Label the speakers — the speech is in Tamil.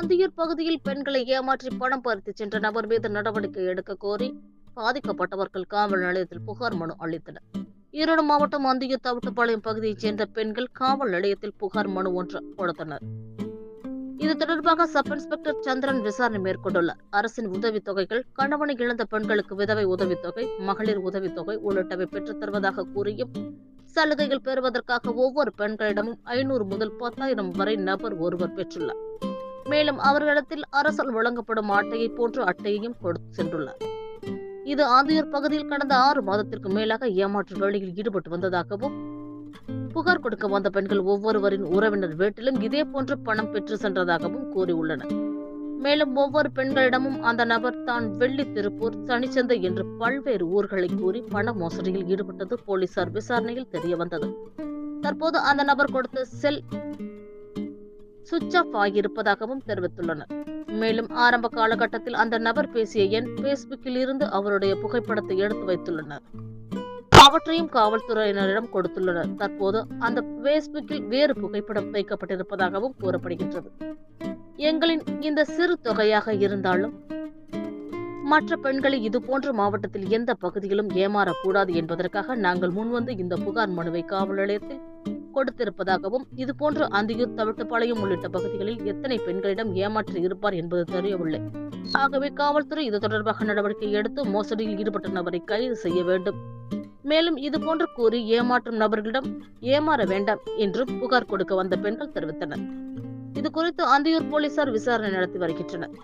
Speaker 1: அந்தியூர் பகுதியில் பெண்களை ஏமாற்றி பணம் பறித்து சென்ற நபர் மீது நடவடிக்கை எடுக்க கோரி பாதிக்கப்பட்டவர்கள் காவல் நிலையத்தில் புகார் மனு அளித்தனர். ஈரோடு மாவட்டம் அந்தியூர் தவிட்டுப்பாளையம் பகுதியைச் சேர்ந்த பெண்கள் காவல் நிலையத்தில் புகார் மனு ஒன்று கொடுத்தனர். இது தொடர்பாக சப் இன்ஸ்பெக்டர் சந்திரன் விசாரணை மேற்கொண்டுள்ளார். அரசின் உதவித்தொகைகள் கணவனை இழந்த பெண்களுக்கு விதவை உதவித்தொகை மகளிர் உதவித்தொகை உள்ளிட்டவை பெற்றுத் தருவதாக கூறியும் சலுகைகள் பெறுவதற்காக ஒவ்வொரு பெண்களிடமும் ஐநூறு முதல் பத்தாயிரம் வரை நபர் ஒருவர் பெற்றுள்ளார். மேலும் அவர்களிடத்தில் அரசால் வழங்கப்படும் அட்டையை போன்ற அட்டையையும் கொடுத்து சென்றுள்ளார். இது ஆந்தியூர் பகுதியில் கடந்த ஆறு மாதத்திற்கு மேலாக ஏமாற்று வேலையில் ஈடுபட்டு வந்ததாகவும் புகார் கொடுக்க வந்த பெண்கள் ஒவ்வொருவரின் உறவினர் வீட்டிலும் இதே போன்று பணம் பெற்று சென்றதாகவும் கூறியுள்ளனர். மேலும் ஒவ்வொரு பெண்களிடமும் அந்த நபர் தான் வெள்ளி திருப்பூர் சனிச்சந்தை என்று பல்வேறு ஊர்களை கூறி பண மோசடியில் ஈடுபட்டது போலீசார் விசாரணையில் தெரிய வந்தது தற்போது அந்த நபர் கொடுத்த செல் சுவிட்ச் ஆஃப் ஆகியிருப்பதாகவும் தெரிவித்துள்ளனர். மேலும் ஆரம்ப காலகட்டத்தில் அந்த நபர் பேசிய எண் பேஸ்புக்கில் இருந்து அவருடைய புகைப்படத்தை எடுத்து வைத்துள்ளனர். அவற்றையும் காவல்துறையினரிடம் கொடுத்துள்ளனர். தற்போது அந்த பேஸ்புக்கில் வேறு புகைப்படம் வைக்கப்பட்டிருப்பதாகவும் கூறப்படுகின்றது. எங்களின் இந்த சிறு தொகையாக இருந்தாலும் மற்ற பெண்களை இதுபோன்ற மாவட்டத்தில் எந்த பகுதியிலும் ஏமாறக்கூடாது என்பதற்காக நாங்கள் முன்வந்து இந்த புகார் மனுவை காவல் நிலையத்தில் கொடுத்திருப்பதாகவும் இதுபோன்று அந்தியூர் தவிட்டுப்பாளையம் உள்ளிட்ட பகுதிகளில் எத்தனை பெண்களிடம் ஏமாற்றி இருப்பார் என்பது தெரியவில்லை. ஆகவே காவல்துறை இது தொடர்பாக நடவடிக்கை எடுத்து மோசடியில் ஈடுபட்ட நபரை கைது செய்ய வேண்டும். மேலும் இதுபோன்று கூறி ஏமாற்றும் நபர்களிடம் ஏமாற வேண்டாம் என்று புகார் கொடுக்க வந்த பெண்கள் தெரிவித்தனர். இது குறித்து அந்தியூர் போலீசார் விசாரணை நடத்தி வருகின்றனர்.